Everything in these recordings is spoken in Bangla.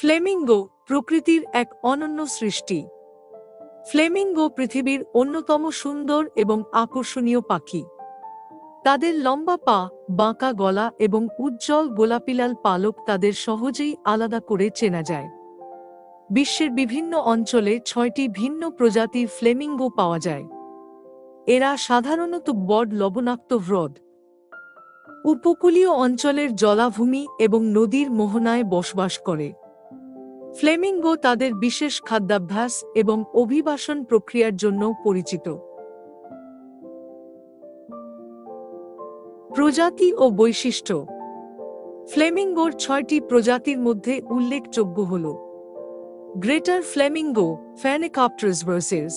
ফ্লেমিঙ্গো প্রকৃতির এক অনন্য সৃষ্টি। ফ্লেমিঙ্গো পৃথিবীর অন্যতম সুন্দর এবং আকর্ষণীয় পাখি। তাদের লম্বা পা, বাঁকা গলা এবং উজ্জ্বল গোলাপিলাল পালক তাদের সহজেই আলাদা করে চেনা যায়। বিশ্বের বিভিন্ন অঞ্চলে ছয়টি ভিন্ন প্রজাতির ফ্লেমিঙ্গো পাওয়া যায়। এরা সাধারণত বড লবণাক্ত হ্রদ। উপকূলীয় অঞ্চলের জলাভূমি এবং নদীর মোহনায় বসবাস করে। ফ্লেমিঙ্গো তাদের বিশেষ খাদ্যাভ্যাস এবং অভিবাসন প্রক্রিয়ার জন্য পরিচিত। প্রজাতি ও বৈশিষ্ট্য। ফ্লেমিঙ্গোর ছয়টি প্রজাতির মধ্যে উল্লেখযোগ্য হল গ্রেটার ফ্লেমিঙ্গো ফ্যানেকাপ্টার্স ভার্সেস,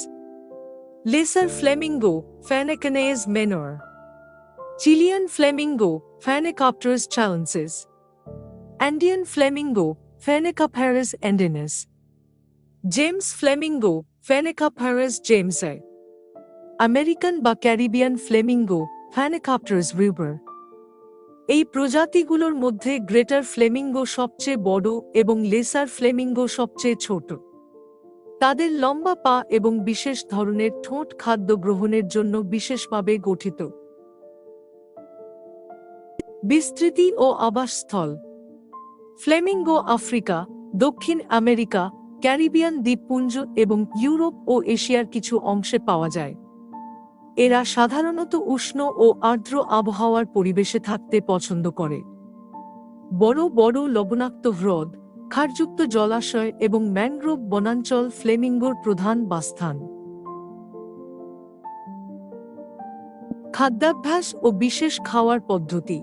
লেসার ফ্লেমিঙ্গো ফ্যানেকানেজ মেনর, চিলিয়ান ফ্লেমিঙ্গো ফ্যানেকাপ্টার্স চালেন্সেস Andean flamingo Phanecoparis endinus. James flamingo Phanecoparis জেমসে আমেরিকান বা ক্যারিবিয়ান ফ্লেমিঙ্গো ফ্যানেকাপ্টার্স রিভার এই প্রজাতিগুলোর মধ্যে গ্রেটার ফ্লেমিঙ্গো সবচেয়ে বড় এবং লেসার ফ্লেমিঙ্গো সবচেয়ে ছোট। তাদের লম্বা পা এবং বিশেষ ধরনের ঠোঁট খাদ্য গ্রহণের জন্য বিশেষভাবে গঠিত। বিস্তৃতি ও আবাসস্থল। ফ্লেমিঙ্গো আফ্রিকা, দক্ষিণ আমেরিকা, ক্যারিবিয়ান দ্বীপপুঞ্জ এবং ইউরোপ ও এশিয়ার কিছু অংশে পাওয়া যায়। এরা সাধারণত উষ্ণ ও আর্দ্র আবহাওয়ার পরিবেশে থাকতে পছন্দ করে। বড় বড় লবণাক্ত হ্রদ, ক্ষারযুক্ত জলাশয় এবং ম্যানগ্রোভ বনাঞ্চল ফ্লেমিঙ্গোর প্রধান বাসস্থান। খাদ্যাভ্যাস ও বিশেষ খাওয়ার পদ্ধতি।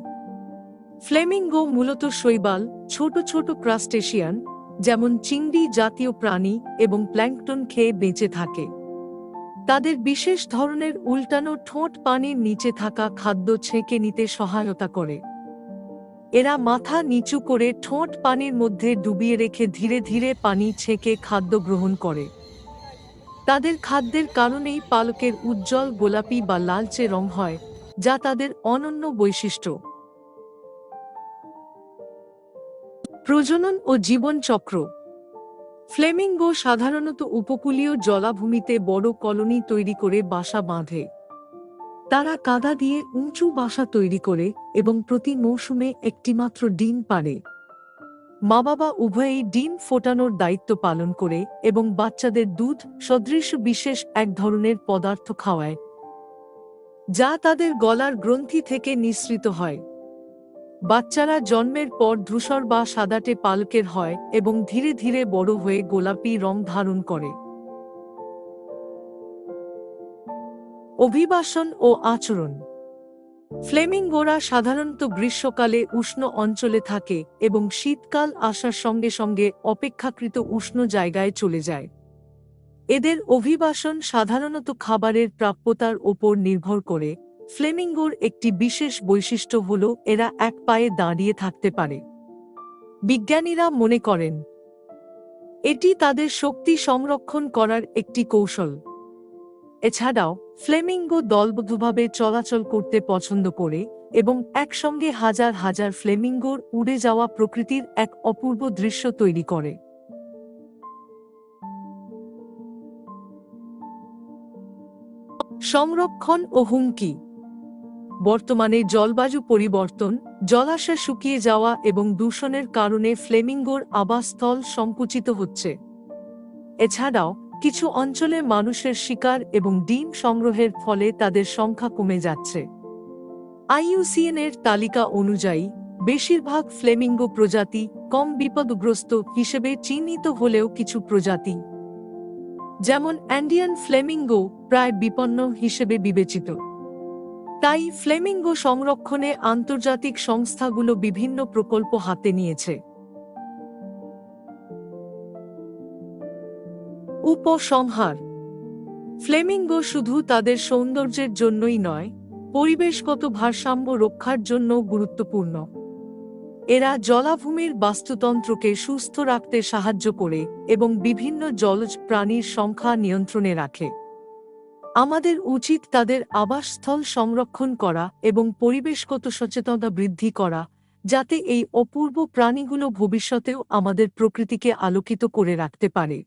ফ্লেমিঙ্গো মূলত শৈবাল, ছোট ছোট ক্রাস্টেশিয়ান, যেমন চিংড়ি জাতীয় প্রাণী এবং প্ল্যাঙ্কটন খেয়ে বেঁচে থাকে। তাদের বিশেষ ধরনের উল্টানো ঠোঁট পানির নিচে থাকা খাদ্য ছেঁকে নিতে সহায়তা করে। এরা মাথা নিচু করে ঠোঁট পানির মধ্যে ডুবিয়ে রেখে ধীরে ধীরে পানি ছেঁকে খাদ্য গ্রহণ করে। তাদের খাদ্যের কারণেই পালকের উজ্জ্বল গোলাপি বা লালচে রং হয়, যা তাদের অনন্য বৈশিষ্ট্য। প্রজনন ও জীবনচক্র ফ্লেমিঙ্গো সাধারণত উপকূলীয় জলাভূমিতে বড় কলোনি তৈরি করে বাসা বাঁধে। তারা কাদা দিয়ে উঁচু বাসা তৈরি করে এবং প্রতি মৌসুমে একটিমাত্র ডিম পারে মা বাবা উভয়েই ডিম ফোটানোর দায়িত্ব পালন করে এবং বাচ্চাদের দুধ, সদৃশ বিশেষ এক ধরনের পদার্থ খাওয়ায়, যা তাদের গলার গ্রন্থি থেকে নিঃসৃত হয়। বাচ্চারা জন্মের পর ধূসর বা সাদাটে পালকের হয় এবং ধীরে ধীরে বড় হয়ে গোলাপি রং ধারণ করে। অভিবাসন ও আচরণ। ফ্লেমিঙ্গোরা সাধারণত গ্রীষ্মকালে উষ্ণ অঞ্চলে থাকে এবং শীতকাল আসার সঙ্গে সঙ্গে অপেক্ষাকৃত উষ্ণ জায়গায় চলে যায়। এদের অভিবাসন সাধারণত খাবারের প্রাপ্যতার ওপর নির্ভর করে ফ্লেমিঙ্গোর একটি বিশেষ বৈশিষ্ট্য হল, এরা এক পায়ে দাঁড়িয়ে থাকতে পারে। বিজ্ঞানীরা মনে করেন, এটি তাদের শক্তি সংরক্ষণ করার একটি কৌশল। এছাড়াও, ফ্লেমিঙ্গো দলবদ্ধভাবে চলাচল করতে পছন্দ করে এবং একসঙ্গে হাজার হাজার ফ্লেমিঙ্গোর উড়ে যাওয়া প্রকৃতির এক অপূর্ব দৃশ্য তৈরি করে। সংরক্ষণ ও হুমকি বর্তমানে জলবায়ু পরিবর্তন, জলাশয় শুকিয়ে যাওয়া এবং দূষণের কারণে ফ্লেমিঙ্গোর আবাসস্থল সংকুচিত হচ্ছে। এছাড়াও, কিছু অঞ্চলে মানুষের শিকার এবং ডিম সংগ্রহের ফলে তাদের সংখ্যা কমে যাচ্ছে। আইইউসিএন এর তালিকা অনুযায়ী, বেশিরভাগ ফ্লেমিঙ্গো প্রজাতি কম বিপদগ্রস্ত হিসেবে চিহ্নিত হলেও কিছু প্রজাতি, যেমন অ্যান্ডিয়ান ফ্লেমিঙ্গো, প্রায় বিপন্ন হিসেবে বিবেচিত। তাই ফ্লেমিঙ্গো সংরক্ষণে আন্তর্জাতিক সংস্থাগুলো বিভিন্ন প্রকল্প হাতে নিয়েছে। উপসংহার। ফ্লেমিঙ্গো শুধু তাদের সৌন্দর্যের জন্যই নয়, পরিবেশগত ভারসাম্য রক্ষার জন্য গুরুত্বপূর্ণ। এরা জলাভূমির বাস্তুতন্ত্রকে সুস্থ রাখতে সাহায্য করে এবং বিভিন্ন জলজ প্রাণীর সংখ্যা নিয়ন্ত্রণে রাখে। আমাদের উচিত তাদের আবাসস্থল সংরক্ষণ করা এবং পরিবেশগত সচেতনতা বৃদ্ধি করা, যাতে এই অপূর্ব প্রাণীগুলো ভবিষ্যতেও আমাদের প্রকৃতিকে আলোকিত করে রাখতে পারে।